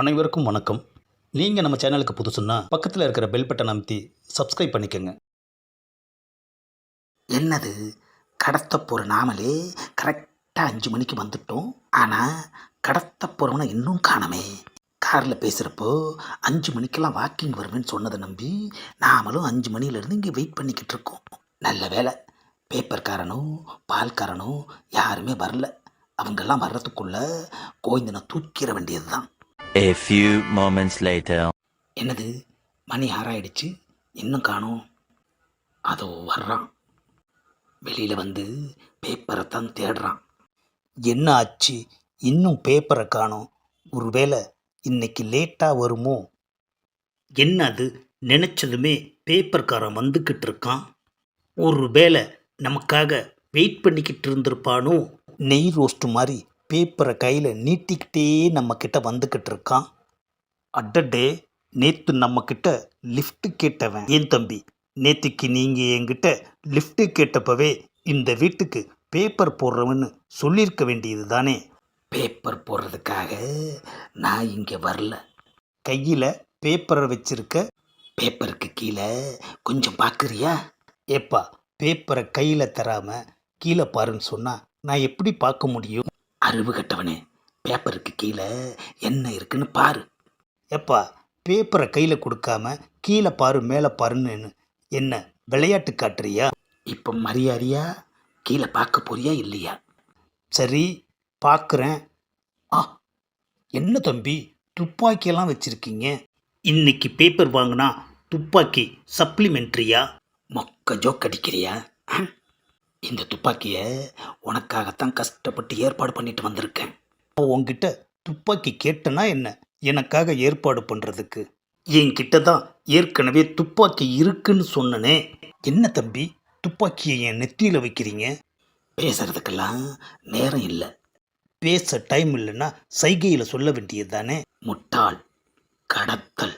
அனைவருக்கும் வணக்கம். நீங்கள் நம்ம சேனலுக்கு புதுசுன்னா பக்கத்தில் இருக்கிற பெல் பட்டன் அமைத்தி சப்ஸ்கிரைப் பண்ணிக்கோங்க. என்னது? கடத்த போகிற நாமளே கரெக்டாக அஞ்சு மணிக்கு வந்துட்டோம். ஆனால் கடத்த போகிறவனை இன்னும் காணமே. காரில் பேசுகிறப்போ அஞ்சு மணிக்கெல்லாம் வாக்கிங் வருவேன்னு சொன்னதை நம்பி நாமளும் அஞ்சு மணிலேருந்து இங்கே வெயிட் பண்ணிக்கிட்டு இருக்கோம். நல்ல வேலை பேப்பர்காரனும் பால்காரனும் யாருமே வரல. அவங்கெல்லாம் வர்றதுக்குள்ளே கோயந்தனை தூக்கிட வேண்டியது தான் A few moments later. என்னது? மணி ஆறாயிடுச்சு. இன்னும் காணோம்? அதோ வர்றான். வெளியில் வந்து பேப்பரை தான் தேடுறான். என்ன ஆச்சு? இன்னும் பேப்பரை காணோம். ஒருவேளை இன்னைக்கு லேட்டாக வருமோ? என்ன அது? நினச்சதுமே பேப்பர்காரன் வந்துக்கிட்டு இருக்கான். ஒரு வேளை நமக்காக வெயிட் பண்ணிக்கிட்டு இருந்திருப்பானோ? நெய் ரோஸ்ட்டு மாதிரி பேப்பரை கையில் நீட்டிக்கிட்டே நம்மக்கிட்ட வந்துக்கிட்டு இருக்கான். அடடே நேற்று நம்மக்கிட்ட லிஃப்ட் கேட்டவன். ஏன் தம்பி நேற்றுக்கு நீங்கள் என்கிட்ட லிஃப்ட் கேட்டப்பவே இந்த வீட்டுக்கு பேப்பர் போடுறவன்னு சொல்லியிருக்க வேண்டியது தானே பேப்பர் போடுறதுக்காக நான் இங்கே வரல. கையில் பேப்பரை வச்சிருக்க? பேப்பருக்கு கீழே கொஞ்சம் பார்க்குறியா ஏப்பா பேப்பரை கையில் தராமல் கீழே பாருன்னு சொன்னால் நான் எப்படி பார்க்க முடியும்? அறிவு கட்டவனே பேப்பருக்கு கீழே என்ன இருக்குன்னு பாரு. ஏப்பா பேப்பரை கையில் கொடுக்காம கீழே பாரு மேலே பாருன்னு என்ன விளையாட்டு காட்டுறியா? இப்போ மரியாதையா? கீழே பார்க்க போறியா இல்லையா? சரி பார்க்குறேன். ஆ என்ன தம்பி துப்பாக்கியெல்லாம் வச்சுருக்கீங்க? இன்னைக்கு பேப்பர் வாங்கினா துப்பாக்கி சப்ளிமெண்ட்ரியா மொக்க ஜோக் அடிக்கிறியா? இந்த துப்பாக்கியை உனக்காகத்தான் கஷ்டப்பட்டு ஏற்பாடு பண்ணிட்டு வந்திருக்கேன். உங்ககிட்ட துப்பாக்கி கேட்டனா என்ன? எனக்காக ஏற்பாடு பண்ணுறதுக்கு என்கிட்ட தான் ஏற்கனவே துப்பாக்கி இருக்குன்னு சொன்னனே. என்ன தம்பி துப்பாக்கியை என் நெத்தியில் வைக்கிறீங்க? பேசுறதுக்கெல்லாம் நேரம் இல்லை. பேச டைம் இல்லைன்னா சைகையில் சொல்ல வேண்டியது தானே முட்டாள் கடத்தல்.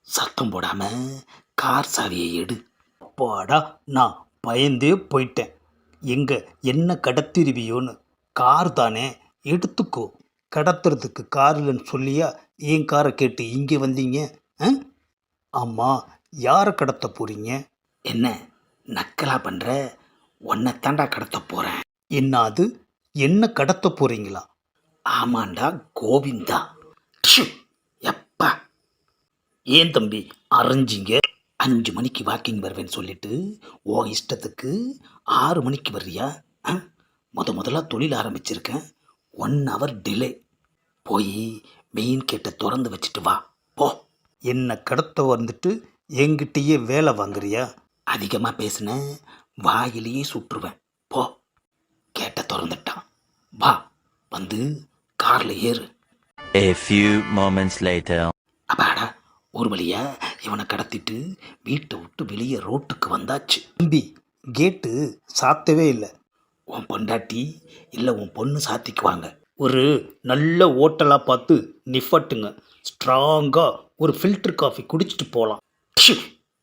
சத்தம் போடாமல் கார் சாவியை எடு. அப்பாடா நான் பயந்தே போயிட்டேன். எங்கே என்ன கடத்திருவியோன்னு கார் தானே எடுத்துக்கோ. கடத்துறதுக்கு கார் இல்லைன்னு சொல்லியா ஏன் காரை கேட்டு இங்கே வந்தீங்க ஆ? ஆமாம் யாரை கடத்த போகிறீங்க என்ன நக்கலாக பண்ணுற உன்னை தாண்டா கடத்த போகிறேன் என்ன அது என்ன கடத்த போகிறீங்களா ஆமாண்டா கோவிந்தா. எப்பா. ஏன் தம்பி அரைஞ்சிங்க? அஞ்சு மணிக்கு வாக்கிங் வருவேன்னு சொல்லிட்டு ஓ இஷ்டத்துக்கு ஆறு மணிக்கு வர்றியா? முத முதல்ல தொழில் ஆரம்பிச்சிருக்கேன். ஒன் ஹவர் டிலே போய் மெயின் கேட்டை திறந்து வச்சுட்டு வா. போ. என்ன கடத்த வந்துட்டு என்கிட்டயே வேலை வாங்குறியா? அதிகமாக பேசின வாயிலேயே சுற்றுவேன். போ. கேட்ட திறந்துட்டான். வா. வந்து காரில் ஏறு. A few moments later. அப்பாடா ஒரு வழியா இவனை கடத்திட்டு வீட்டை விட்டு வெளியே ரோட்டுக்கு வந்தாச்சு. தம்பி கேட்டு சாத்தவே இல்லை. உன் பொண்டாட்டி இல்லை உன் பொண்ணு சாத்திக்குவாங்க. ஒரு நல்ல ஹோட்டலாக பார்த்து நிஃபட்டுங்க. ஸ்ட்ராங்காக ஒரு ஃபில்டர் காஃபி குடிச்சிட்டு போகலாம்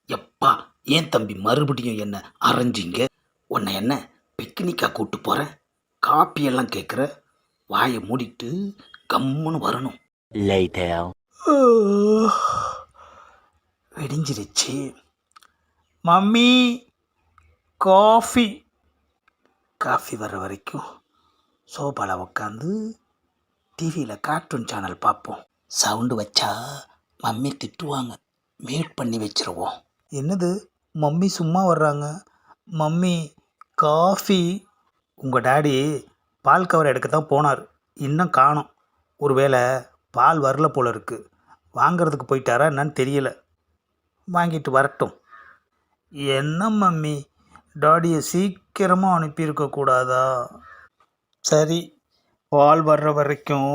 எப்பா ஏன் தம்பி மறுபடியும் என்ன அரைஞ்சிங்க? உன்னை என்ன பிக்னிக்காக கூட்டு போகிறேன் காப்பியெல்லாம் கேட்குற வாயை மூடிட்டு கம்முன்னு வரணும். வெடிஞ்சிருச்சு. மம்மி! காஃபி. காஃபி வர்ற வரைக்கும் சோஃபாவில் உட்காந்து டிவியில் கார்ட்டூன் சேனல் பார்ப்போம் சவுண்டு வச்சா மம்மி திட்டுவாங்க. மியூட் பண்ணி வச்சுருவோம். என்னது? மம்மி சும்மா வர்றாங்க. Mummy coffee. உங்கள் டாடி பால் கவர் எடுக்க தான் போனார். இன்னும் காணோம். ஒருவேளை பால் வரல போல இருக்குது வாங்கிறதுக்கு போயிட்டாரா என்னன்னு தெரியல. வாங்கிட்டு வரட்டும். என்ன மம்மி? டாடியை சீக்கிரமாக அனுப்பியிருக்க கூடாதா? சரி பால் வர்ற வரைக்கும்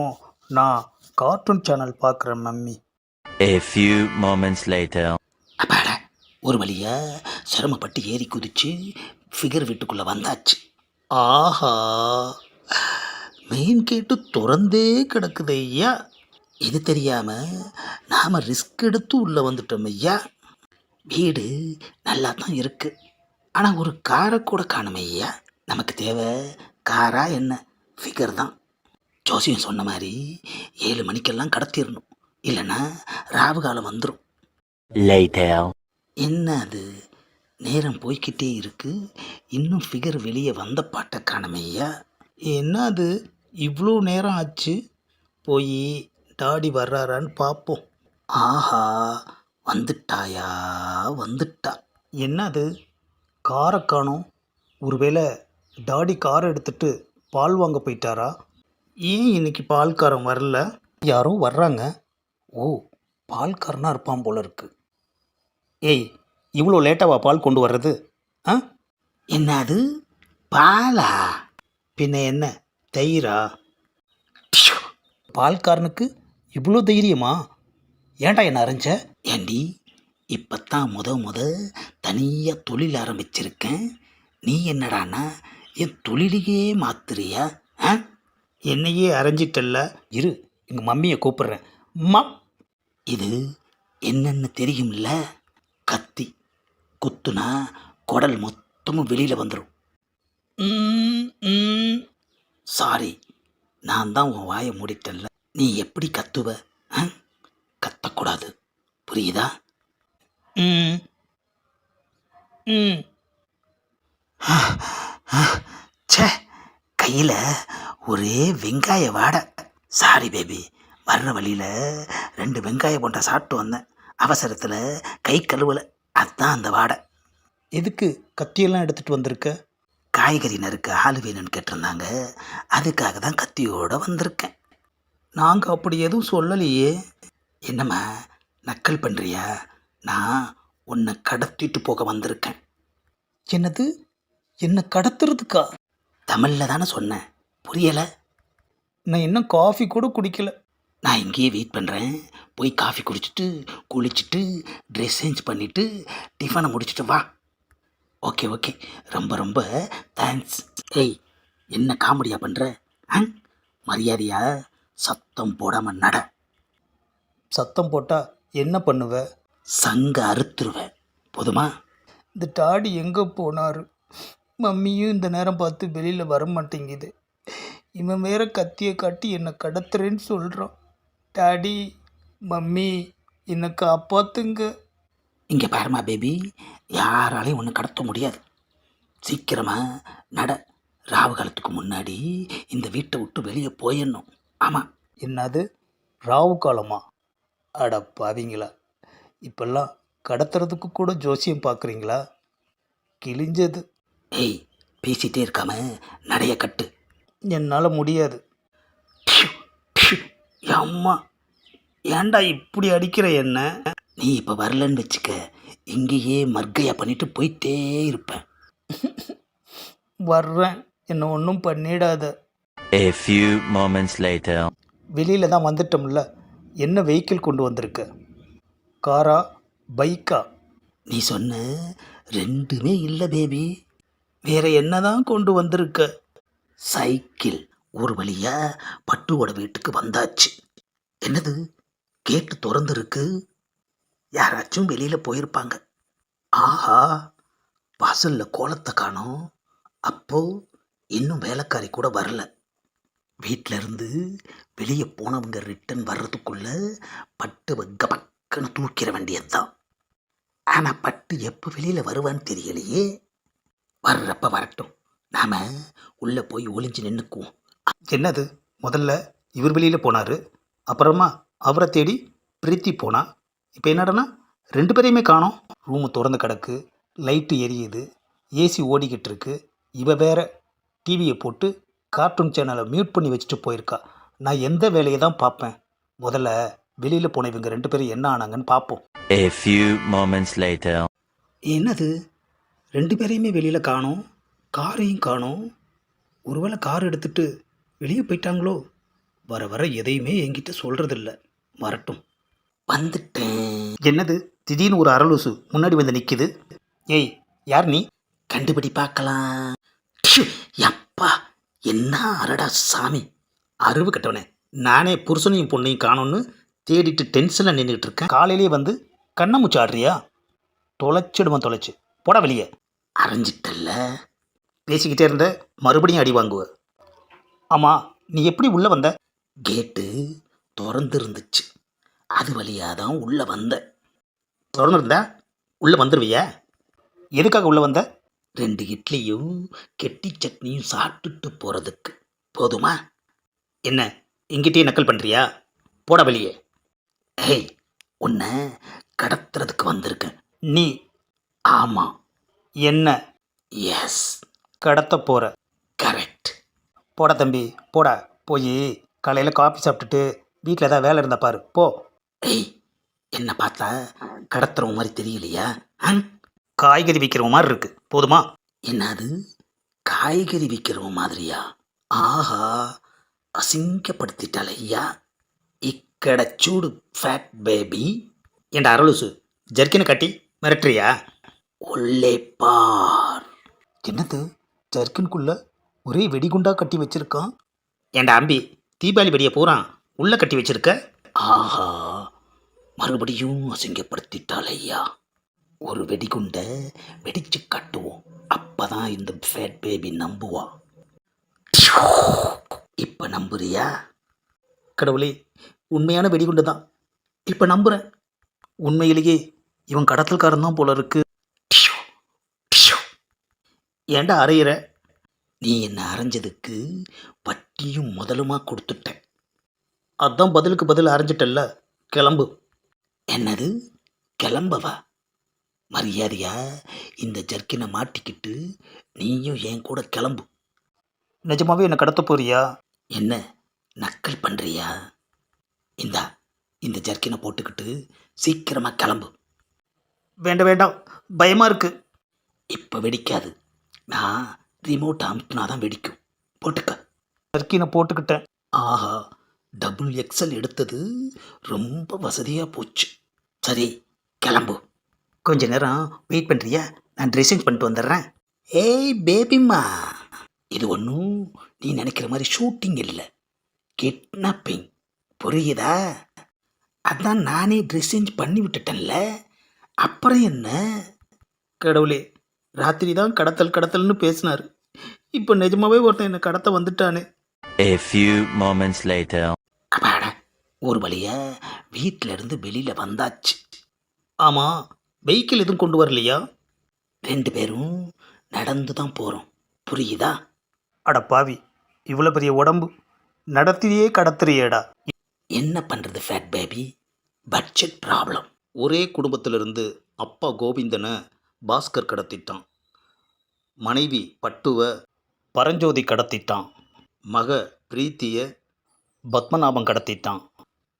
நான் கார்ட்டூன் சேனல் பார்க்குறேன் mummy. A few moments later. அப்பாடா ஒரு வழியா சிரமப்பட்டு ஏறி குதிச்சு ஃபிகர் வீட்டுக்குள்ளே வந்தாச்சு. ஆஹா மெயின் கேட்டு திறந்தே கிடக்குது ஐயா. இது தெரியாமல் நாம் ரிஸ்க் எடுத்து உள்ளே வந்துட்டோம் ஐயா. வீடு நல்லா தான் இருக்குது ஆனால் ஒரு காரை கூட காணுமே ஐயா. நமக்கு தேவை காரா என்ன? ஃபிகர் தான். ஜோசியம் சொன்ன மாதிரி ஏழு மணிக்கெல்லாம் கடத்திடணும் இல்லைன்னா ராவு காலம் வந்துடும். என்ன அது? நேரம் போய்க்கிட்டே இருக்கு. இன்னும் ஃபிகர் வெளியே வந்த பாட்டை காணமையா என்ன அது? இவ்வளோ நேரம் ஆச்சு. போய் டாடி வர்றாரான்னு பார்ப்போம் ஆஹா வந்துட்டாயா? வந்துட்டா. என்ன அது? காரை காணும் ஒருவேளை டாடி காரை எடுத்துட்டு பால் வாங்க போயிட்டாரா? ஏன் இன்னைக்கு பால்காரன் வரல? யாரோ வர்றாங்க. ஓ பால்காரனாக இருப்பான் போல இருக்கு. ஏய் இவ்வளோ லேட்டாவா பால் கொண்டு வர்றது? ஆ? என்ன அது பாலா? பின்ன என்ன தயிரா? பால்காரனுக்கு இவ்வளோ தைரியமா? ஏன்டா என்ன அரைஞ்ச? ஏண்டி இப்பத்தான் முத முத தனியாக தொழில் ஆரம்பிச்சிருக்கேன். நீ என்னடான்னா என் தொழிலையே மாத்துறியா? ஆ? என்னையே அரைஞ்சிட்டல்ல. இரு எங்கள் மம்மியை கூப்பிட்றேன். மா இது என்னென்னு தெரியும்ல? கத்தி. குத்துனா குடல் மொத்தமும் வெளியில் வந்துடும் ம், ம். சாரி நான் தான் உன் வாயை மூடிட்டல்ல. நீ எப்படி கத்துவ? ஆ? கத்தக்கூடாது. புரியுதா? ம். ம். ச்சே கையில் ஒரே வெங்காய வாடை. சாரி பேபி வர்ற வழியில் ரெண்டு வெங்காய போண்டா சாப்பிட்டு வந்தேன். அவசரத்தில் கை கழுவலை. அதுதான் அந்த வாடை. எதுக்கு கத்தியெல்லாம் எடுத்துட்டு வந்திருக்க? காய்கறி நறுக்க ஆள் வேணும்னு கேட்டிருந்தாங்க. அதுக்காக தான் கத்தியோட வந்திருக்கேன். நாங்கள் அப்படி எதுவும் சொல்லலையே. என்னம்மா நக்கல் பண்ணுறியா நான் உன்னை கடத்திட்டு போக வந்திருக்கேன். என்னது? என்ன கடத்துறதுக்கா? தமிழில் தானே சொன்னேன். புரியலை? நான் இன்னும் காஃபி கூட குடிக்கல. நான் இங்கேயே வெயிட் பண்ணுறேன் போய் காஃபி குடிச்சிட்டு குளிச்சுட்டு ட்ரெஸ் சேஞ்ச் பண்ணிவிட்டு டிஃபனை முடிச்சிட்டு வா. ஓகே ஓகே ரொம்ப ரொம்ப தேங்க்ஸ் ஏய் என்ன காமெடியா பண்ணுற ஆ? மரியாதையா? சத்தம் போடாமல் நட. சத்தம் போட்டா என்ன பண்ணுவ? சங்க அறுத்துருவேன். போதுமா? இந்த டாடி எங்கே போனார்? மம்மியும் இந்த நேரம் பார்த்து வெளியில் வர மாட்டேங்குது இவன் வேற கத்தியை காட்டி என்னை கடத்துறேன்னு சொல்கிறான் டாடி மம்மி என்னை காப்பாத்துங்க. இங்கே பாருமா பேபி யாராலையும் ஒன்றும் கடத்த முடியாது. சீக்கிரமா நட. ராவு காலத்துக்கு முன்னாடி இந்த வீட்டை விட்டு வெளியே போயிடணும். ஆமாம் என்னது? ராவு காலமா? அட பாவிங்களா. இப்பெல்லாம் கடத்துறதுக்கு கூட ஜோசியம் பார்க்குறீங்களா கிழிஞ்சது. ஏய் பேசிட்டே இருக்காம நடைய கட்டு. என்னால் முடியாது. அம்மா ஏன்டா இப்படி அடிக்கிற என்ன? நீ இப்போ வரலன்னு வச்சுக்க இங்கேயே மர்க்கையா பண்ணிட்டு போயிட்டே இருப்பேன் வர்றேன். என்னை ஒன்றும் பண்ணிடாத. A few moments later. வெளியில் தான் வந்துட்டோம்ல. என்ன வெஹிக்கிள் கொண்டு வந்திருக்க? காரா பைக்கா? நீ சொன்ன ரெண்டுமே இல்லை பேபி வேற என்னதான் கொண்டு வந்திருக்க? சைக்கிள் ஒரு வழியா பட்டுவோட வீட்டுக்கு வந்தாச்சு. என்னது? கேட்டு திறந்துருக்கு? யாராச்சும் வெளியில போயிருப்பாங்க. ஆஹா வாசல்ல கோலத்தை காணோம். அப்போ இன்னும் வேலைக்காரி கூட வரல. வீட்டில இருந்து வெளியே போனவங்க ரிட்டன் வர்றதுக்குள்ள பட்டு வக்க பக்கன்னு தூக்கிற வேண்டியதுதான். ஆனால் பட்டு எப்போ வெளியில் வருவான்னு தெரியலையே. வர்றப்ப வரட்டும். நாம் உள்ளே போய் ஒளிஞ்சு நின்றுக்குவோம் என்னது? முதல்ல இவர் வெளியில் போனார். அப்புறமா அவரை தேடி பிரீத்தி போனா. இப்போ என்னடனா ரெண்டு பேரையுமே காணோம். ரூமு திறந்து கிடக்கு. லைட்டு எரியுது. ஏசி ஓடிக்கிட்டு இருக்கு. இவ வேற டிவியை போட்டு கார்ட்டூன் சேனலை மியூட் பண்ணி வச்சுட்டு போயிருக்கா. நான் எந்த வேலையை தான் பார்ப்பேன்? முதல்ல வெளியில் போன இவங்க ரெண்டு பேரும் என்ன ஆனாங்கன்னு பார்ப்போம் A few moments later. என்னது? ரெண்டு பேரையுமே வெளியில் காணோம் காரையும் காணோம். ஒருவேளை கார் எடுத்துட்டு வெளியே போயிட்டாங்களோ? வர வர எதையுமே என்கிட்ட சொல்கிறதில்ல வரட்டும். வந்துட்டேன். என்னது? திடீர்னு ஒரு அரலூசு முன்னாடி வந்து நிற்கிது ஏய் யார் நீ? கண்டுபிடி பார்க்கலாம். ப்ஷு, யப்பா. என்ன அரடா சாமி. அறிவு கட்டவனே. நானே புருஷனையும் பொண்ணையும் காணோன்னு தேடிட்டு டென்ஷனில் நின்றுட்டு இருக்கேன் காலையிலேயே வந்து கண்ணமுச்சு ஆடுறியா தொலைச்சிடுவேன் தொலைச்சு. போட வெளியே. அரைஞ்சிட்டல்ல. பேசிக்கிட்டே இருந்த மறுபடியும் அடி வாங்குவ. ஆமாம் நீ எப்படி உள்ளே வந்த? கேட்டு திறந்து இருந்துச்சு அது வழியாக தான் உள்ளே வந்த. திறந்துருந்தா உள்ளே வந்துடுவியா எதுக்காக உள்ளே வந்த? ரெண்டு இட்லியும் கெட்டி சட்னியும் சாப்பிட்டுட்டு போகிறதுக்கு போதுமா? என்ன எங்கிட்டே நக்கல் பண்ணுறியா போட வெளியே. ஏய் உன்னை கடத்துறதுக்கு வந்திருக்கேன். நீ ஆமாம் என்ன? எஸ் கடத்த போகிற கரெக்ட் போடா தம்பி போடா. போய் காலையில் காஃபி சாப்பிட்டுட்டு வீட்டில் ஏதாவது வேலை இருந்தா பாரு. போ. ஏய் என்ன பார்த்தா கடத்துறவன் மாதிரி தெரியலையா? காய்கறி விற்கிறவன் மாதிரி இருக்கு. போதுமா? என்னது? காய்கறி விற்கிறவன் மாதிரியா? ஆஹா அசிங்கப்படுத்திட்டால ஐயா. இக்கட சூடு ஃபேட் பேபி என்ற அரலுசு ஜர்க்கினை கட்டி மிரட்டுறியா? உள்ளே பார். என்னது ஜர்க்கின்குள்ள ஒரே வெடிகுண்டா கட்டி வச்சிருக்கான்? ஏண்டா அம்பி தீபாவளி வெடியை பூரா உள்ள கட்டி வச்சிருக்க? ஆஹா மறுபடியும் அசிங்கப்படுத்திட்டாள் ஐயா ஒரு வெடிகுண்டை வெடிச்சு காட்டுவோம். அப்பதான் இந்த ஃபேட் பேபி நம்புவா. இப்ப நம்புறியா? கடவுளே உண்மையான வெடிகுண்டு தான் இப்போ நம்புகிறேன் உண்மையிலேயே இவன் கடத்தல்காரன் தான் போல இருக்கு. ஏண்டா ஏன்டா அறையிற? நீ என்னை அரைஞ்சதுக்கு வட்டியும் முதலுமா கொடுத்துட்டேன் அதான் பதிலுக்கு பதில் அரைஞ்சிட்டல்ல. கிளம்பு. என்னது? கிளம்பவா? மரியாதையா? இந்த ஜர்க்கினை மாட்டிக்கிட்டு நீயும் என் கூட கிளம்பு. நிஜமாவே என்னை கடத்த போறியா? என்ன? நக்கல் பண்ணுறியா இந்தா இந்த ஜர்க்கினை போட்டுக்கிட்டு சீக்கிரமா கிளம்பு. வேண்டாம் வேண்டாம். பயமா இருக்கு. இப்போ வெடிக்காது. நான் ரிமோட் அமுக்குனா தான் வெடிக்கும். போட்டுக்க. ஜர்க்கினை போட்டுக்கிட்டேன். ஆஹா டபுள் எக்ஸல் எடுத்தது ரொம்ப வசதியாக போச்சு. சரி கிளம்பு. கொஞ்ச நேரம் வெயிட் பண்ணுறியா நான் ட்ரெஸ்ஸிங் பண்ணிட்டு வந்துடுறேன். ஏய் பேபிம்மா இது ஒன்றும் நீ நினைக்கிற மாதிரி ஷூட்டிங் இல்லை. கிட்னாப்பிங் புரியுதா? அதான் நானே ட்ரெஸ் சேஞ்ச் பண்ணி விட்டுட்டேன்ல. அப்புறம் என்ன? கடவுளே ராத்திரி தான் கடத்தல் கடத்தல்னு பேசினார். இப்போ நிஜமாவே ஒருத்தன் என்னை கடத்த வந்துட்டானே. A few moments later. அப்பாடா ஒரு வழியா வீட்டில இருந்து வெளியில வந்தாச்சு. ஆமாம் வெஹிக்கிள் எதுவும் கொண்டு வரலையா? ரெண்டு பேரும் நடந்து தான் போகிறோம் புரியுதா? அட பாவி இவ்வளோ பெரிய உடம்பு. நடத்தியே கடத்துறியேடா. என்ன பண்ணுறது ஃபேட் பேபி பட்ஜெட் ப்ராப்ளம் ஒரே குடும்பத்திலிருந்து அப்பா கோவிந்தனை பாஸ்கர் கடத்திட்டான். மனைவி பட்டுவ பரஞ்சோதி கடத்திட்டான். மக பிரீத்திய பத்மநாபம் கடத்திட்டான்.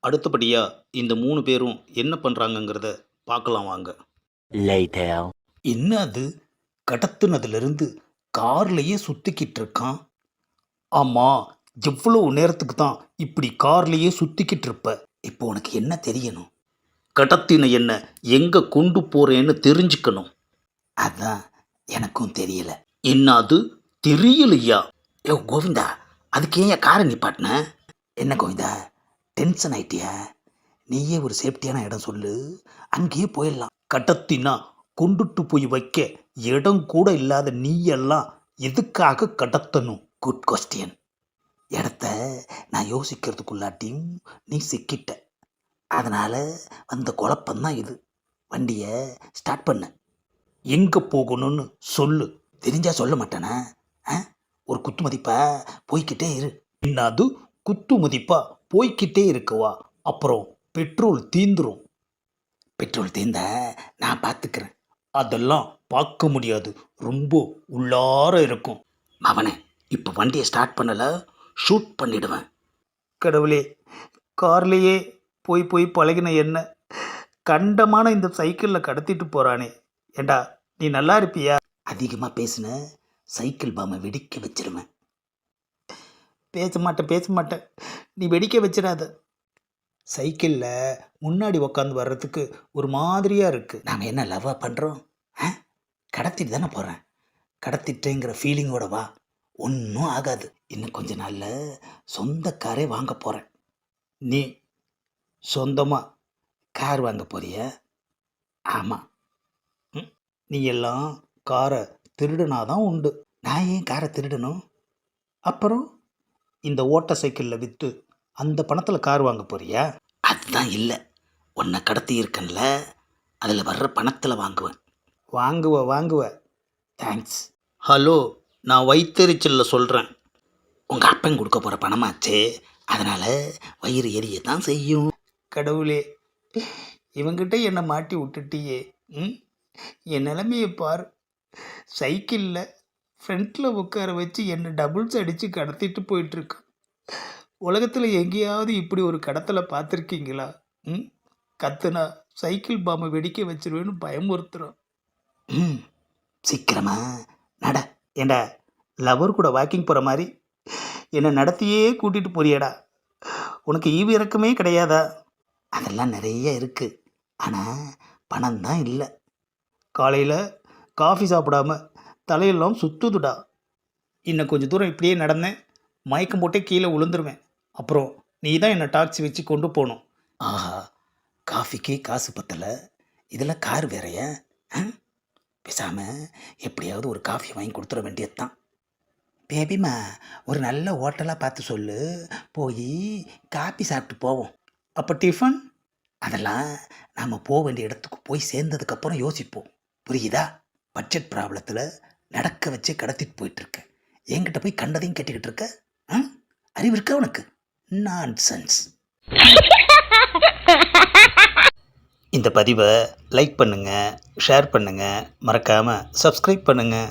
அடுத்தபடியாக இந்த மூணு பேரும் என்ன பண்ணுறாங்கங்கிறத பார்க்கலாம் வாங்க. என்ன அது? கடத்துனதுலேருந்து கார்லேயே சுற்றிக்கிட்டு இருக்கான்? ஆமாம் எவ்வளோ நேரத்துக்கு தான் இப்படி கார்லேயே சுற்றிக்கிட்டு இருப்ப? இப்போ உனக்கு என்ன தெரியணும்? கடத்தின என்ன எங்கே கொண்டு போகிறேன்னு தெரிஞ்சுக்கணும். அதான் எனக்கும் தெரியல. என்ன அது தெரியலையா? ஏ கோவிந்தா அதுக்கு ஏன் காரை நிப்பாட்டின? என்ன கோவிந்தா டென்ஷன் ஆயிட்டியா? நீயே ஒரு சேஃப்டியான இடம் சொல்லு. அங்கேயே போயிடலாம். கடத்தினா கொண்டுட்டு போய் வைக்க இடம் கூட இல்லாத நீயெல்லாம் எதுக்காக கடத்தணும்? குட் கொஸ்டின் இடத்த நான் யோசிக்கிறதுக்குள்ளாட்டியும் நீ சிக்கிட்ட. அதனால் வந்த குழப்பந்தான் இது. வண்டியை ஸ்டார்ட் பண்ண. எங்கே போகணும்னு சொல்லு. தெரிஞ்சால் சொல்ல மாட்டேனா? ஆ? ஒரு குத்து மதிப்பாக போய்க்கிட்டே இரு. என்னது? குத்து மதிப்பாக போய்க்கிட்டே இருக்குவா? அப்புறம் பெட்ரோல் தீந்துரும். பெட்ரோல் தீந்த நான் பார்த்துக்கிறேன் அதெல்லாம் பார்க்க முடியாது. ரொம்ப உள்ளார இருக்கும். மவனே இப்போ வண்டியை ஸ்டார்ட் பண்ணலை. ஷூட் பண்ணிடுவேன். கடவுளே கார்லேயே போய் போய் பழகின என்ன? கண்டமான இந்த சைக்கிளில் கடத்திட்டு போகிறானே ஏண்டா நீ நல்லா இருப்பியா? அதிகமாக பேசின சைக்கிள் பாமை வெடிக்க வச்சிருவேன். பேச மாட்டேன் பேச மாட்டேன். நீ வெடிக்க வச்சிடாத. சைக்கிளில் முன்னாடி உக்காந்து வர்றதுக்கு ஒரு மாதிரியாக இருக்குது நாம் என்ன லவ்வாக பண்ணுறோம் ஆ? கடத்திட்டு தானே போகிறேன் கடத்திட்டேங்கிற ஃபீலிங்கோட வா ஒன்றும் ஆகாது. இன்னும் கொஞ்ச நாளில் சொந்த காரே வாங்க போகிறேன் நீ சொந்தமாக கார் வாங்க போறிய? ஆமாம் நீ எல்லாம் காரை திருடுனாதான் உண்டு. நான் ஏன் காரை திருடணும்? அப்புறம் இந்த ஓட்ட சைக்கிளில் விற்று அந்த பணத்தில் கார் வாங்க போறியா? அதுதான் இல்லை. உன்னை கடத்தி இருக்கேன்ல. அதில் வர்ற பணத்தில் வாங்குவேன். வாங்குவ வாங்குவ. தேங்க்ஸ் ஹலோ நான் வைத்தறிச்சலில் சொல்கிறேன் உங்கள் அப்பன் கொடுக்க போகிற பணமாச்சே. அதனால் வயிறு எரிய தான் செய்யும். கடவுளே இவங்கிட்ட என்னை மாட்டி விட்டுட்டியே. ம்? என் நிலைமையை பார். சைக்கிளில் ஃப்ரண்ட்டில் உட்கார வச்சு என்னை டபுள்ஸ் அடித்து கடத்திட்டு போயிட்டுருக்கான் உலகத்தில் எங்கேயாவது இப்படி ஒரு கடத்தலை பார்த்துருக்கீங்களா? ம்? கத்துனா சைக்கிள் பாம்பை வெடிக்க வச்சிருவேன்னு பயமுறுத்துறோம் ம். சீக்கிரமா நட. ஏண்டா லவர் கூட வாக்கிங் போகிற மாதிரி என்னை நடத்தியே கூட்டிகிட்டு போறியடா. உனக்கு ஈவு இறக்கமே கிடையாதா? அதெல்லாம் நிறைய இருக்குது ஆனால் பணம் தான் இல்லை. காலையில் காஃபி சாப்பிடாம தலையெல்லாம் சுத்துதுடா. இன்னும் கொஞ்சம் தூரம் இப்படியே நடந்தேன். மயக்கம் போட்டே கீழே விழுந்துருவேன் அப்புறம் நீ தான் என்னை டாக்ஸி வச்சு கொண்டு போகணும். ஆஹா காஃபிக்கு காசு பத்தலை. இதில் கார் வேறையா? பேசாமல் எப்படியாவது ஒரு காஃபி வாங்கி கொடுத்துட வேண்டியது தான் பேபிமா ஒரு நல்ல ஹோட்டலாக பார்த்து சொல்லு. போய் காப்பி சாப்பிட்டு போவோம். அப்போ டிஃபன்? அதெல்லாம் நாம் போக வேண்டிய இடத்துக்கு போய் சேர்ந்ததுக்கப்புறம் யோசிப்போம். புரியுதா? பட்ஜெட் ப்ராப்ளத்தில் நடக்க வச்சு கடத்திட்டு போயிட்டுருக்க. என்கிட்ட போய் கண்டதையும் கேட்டுக்கிட்டு இருக்க? ஆ? அறிவு இருக்கா உனக்கு? நான் சென்ஸ் இந்த பதிவை லைக் பண்ணுங்கள் ஷேர் பண்ணுங்கள் மறக்காமல் சப்ஸ்கிரைப் பண்ணுங்கள்